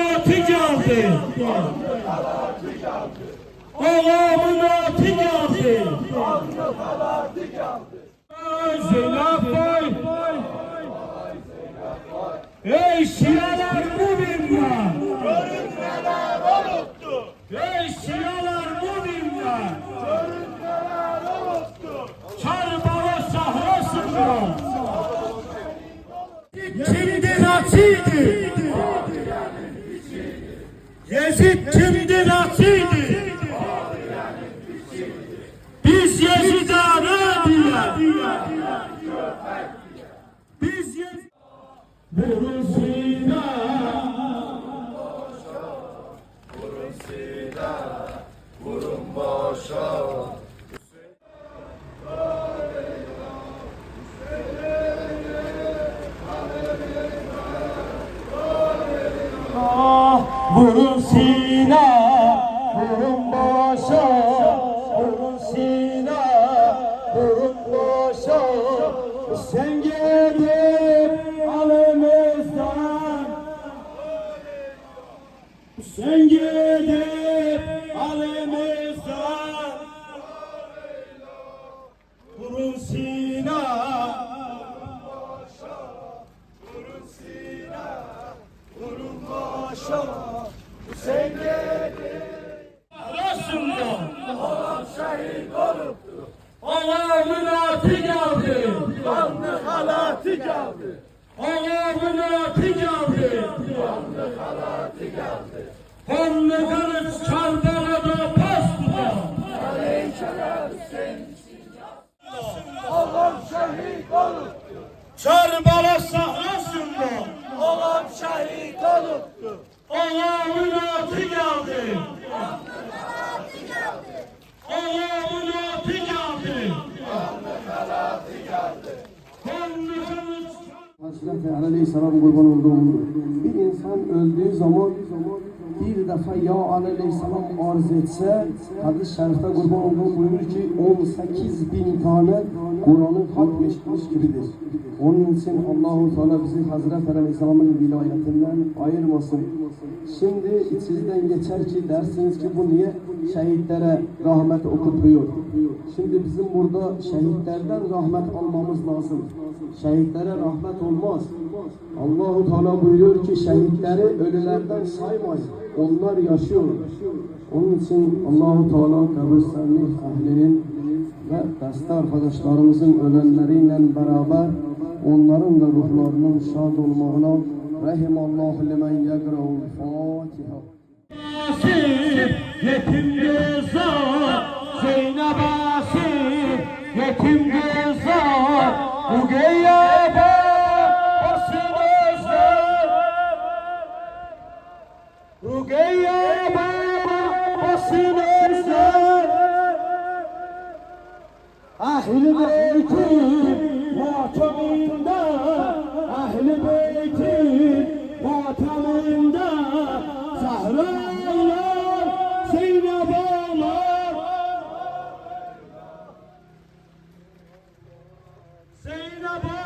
Atı geldi. Ağamın atı geldi. Ay Zeynep Bey. Ey şialar müminler. Ey Yezid kimdir atıydı? Biz Yezid'e ne? Biz Yezid... Bulsina, bulunmasa Hazreti Aleyhisselam kurban olduğum bir insan öldüğü zaman bir defa ya Aleyhisselam arz etse hadis-i şerifte kurban olduğum buyurur ki 18 bin tane Kur'an'ı hatmetmiş gibidir. Onun için Allahu Teala bizi Hazreti Aleyhisselam'ın vilayetinden ayırmasın. Şimdi sizden geçer ki dersiniz ki bu niye şehitlere rahmet okutmuyor? Şimdi bizim burada şehitlerden rahmet almamız lazım. Şehitlere rahmet olmaz. Allahu Teala buyuruyor ki şehitleri ölülerden saymayın. Onlar yaşıyor. Onun için Allahu Teala kabirstanlık ehlinin ve deste arkadaşlarımızın ölenleriyle beraber onların da ruhlarının şad olmağına Rahimallahu limen yegra'ul Fatiha. Asif, yetim kızlar, Zeynep Asif, Zeynep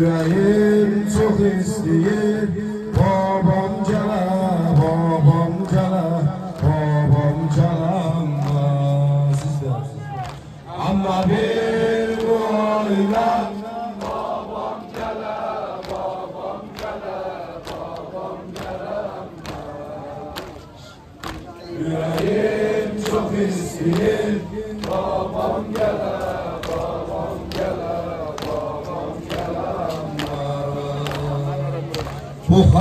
Yüreğim çok istiyor Bu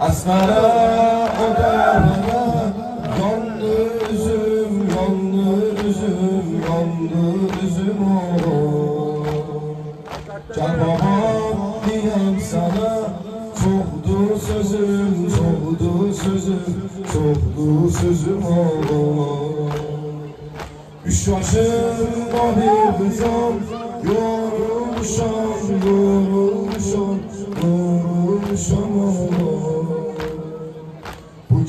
Asmara odarına Yandı üzüm, yandı üzüm, yandı üzüm Can babam diyem sana Çoktu sözüm, çoktu sözüm, çoktu sözüm o Üç yaşımda bir kızım Yorulmuşam, yorulmuşam, yorulmuşam oğlum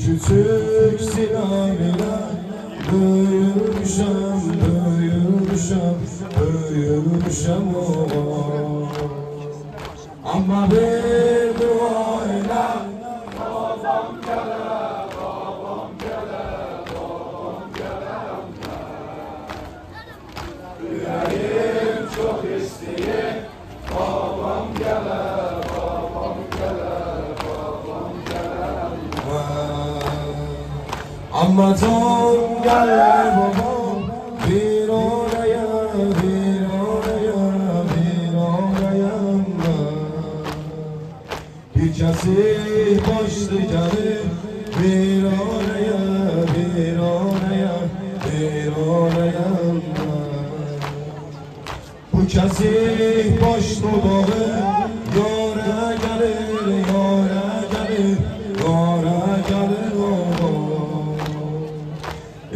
küçük silahıyla Büyümüşem, büyümüşem, büyümüşem oğlum Ama bir Ama can gel babam Bir oraya bir oraya bir oraya Bir kasih başlı gelip Bir oraya bir oraya bir oraya Bu kasih başlı dağı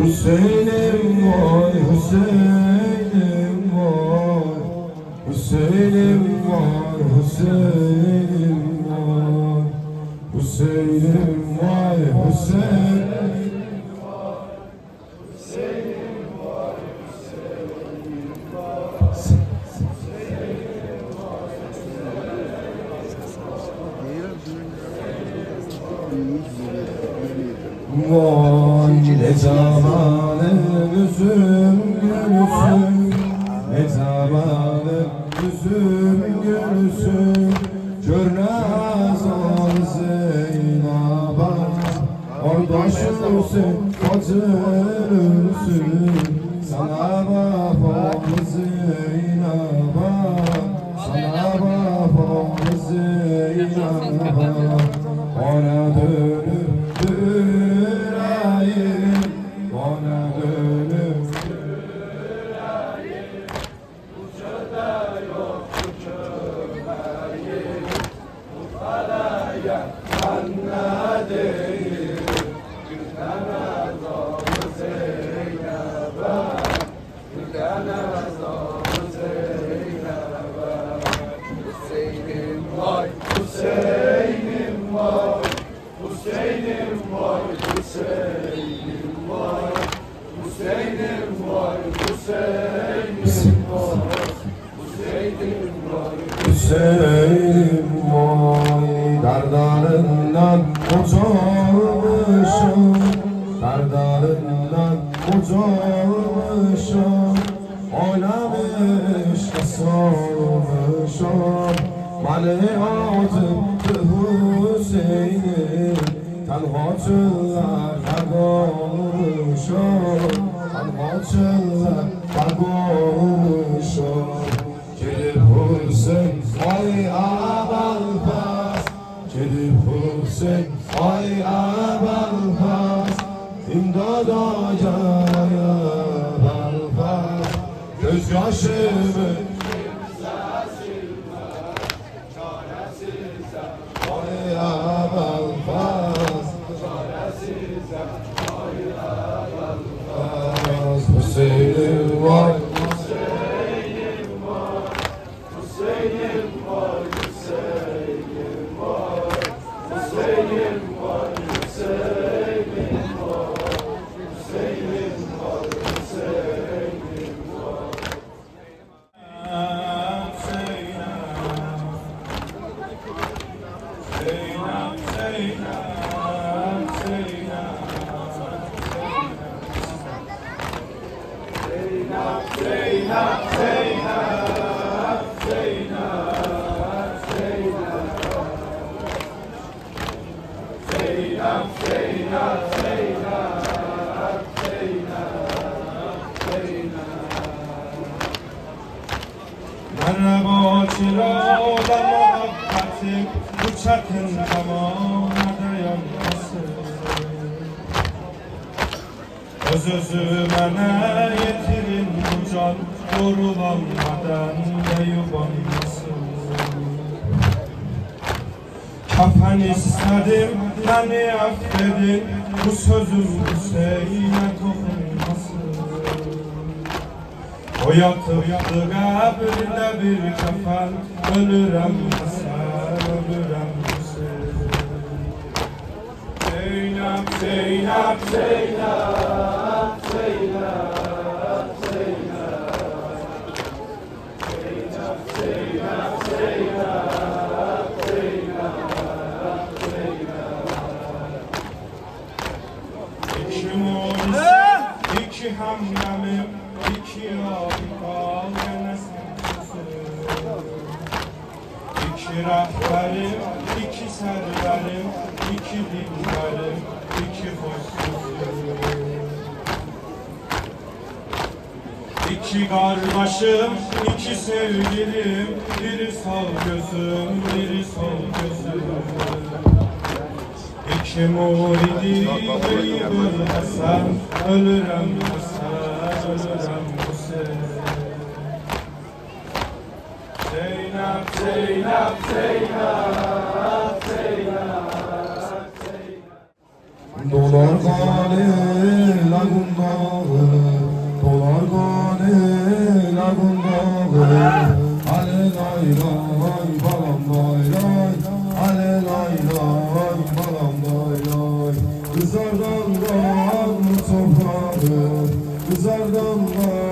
Hüseyin'im vay Hüseyin'im vay. Hüseyin'im vay Hüseyin'im vay. Hüseyin'im vay Hüseyin Vay ne zamanı üzüm gülsün. Ne zamanı üzüm gülsün. Görmez ol Zeynab'a Oradaş ölsün, bacı ölsün. Sana bak ol Zeynab'a Sana bak ol Zeynab'a Ona dönüp Hüseyin vay Dardarından uçalmışım Dardarından uçalmışım Oynamış kısalmışım Malihatım Hüseyin'im Tenha çöllerden açılar Kalbolmuşum Gelip Hüseyin Ay Abalfas Gelip Hüseyin Ay Abalfas İmdada caya Balfas Göz Kafen istedim beni affedin Bu sözüm Hüseyin'e dokunmasın o yatıp yattı kabirde bir kafen Ölürem sen, ölürem Zeynep, Zeynep, Zeynep, Zeynep, yolkal gene sensin. İki rehberim, iki serverim, iki dinlerim, iki hoşsuzum. İki kardeşim, iki sevgilim, biri sağ gözüm, biri sol gözüm. İki muridi Hasan Ölürem Hasan, Hüseyin Zeynep, Zeynep, Zeynep, Zeynep Dolar gane lagun dağı Dolar gane lagun Kızardan dağın toprağı Kızardan dağın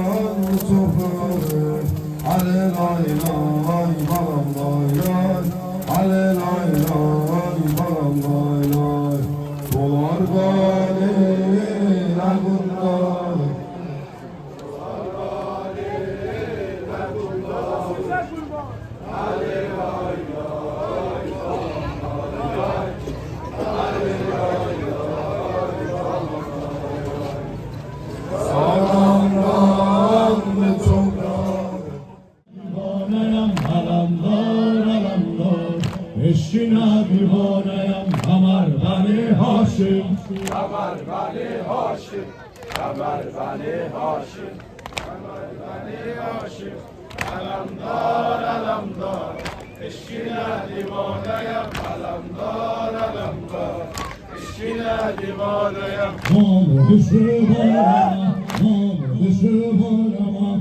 Ömer Bani Haşim, Ömer Bani Haşim, Ömer Bani Haşim, alamdar alamdar, eşkine divaneyim, alamdar alamdar, eşkine divaneyim. Namı düşü bağlama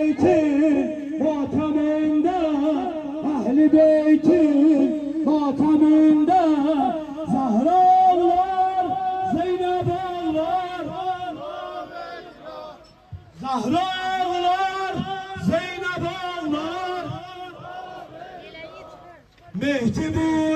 Sibir.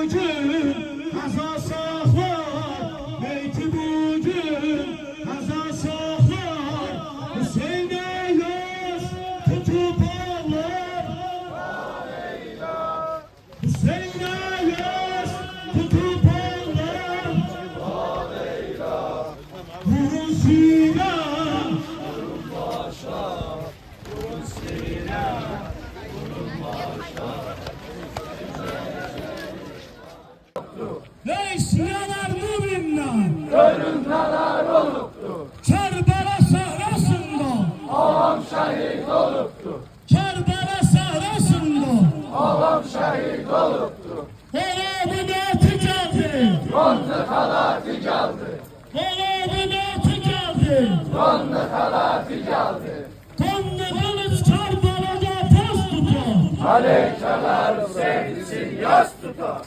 Melek çalar sevdisin yaz tutar.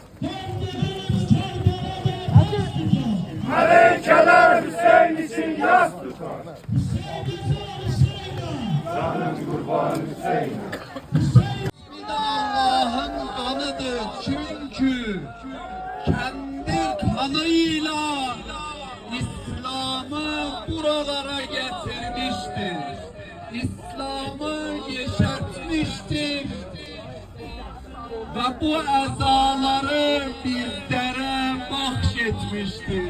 Melek çalar sevdisin yaz tutar. Canım kurban Hüseyin'e. bu edaları bir dere bahşetmiştir.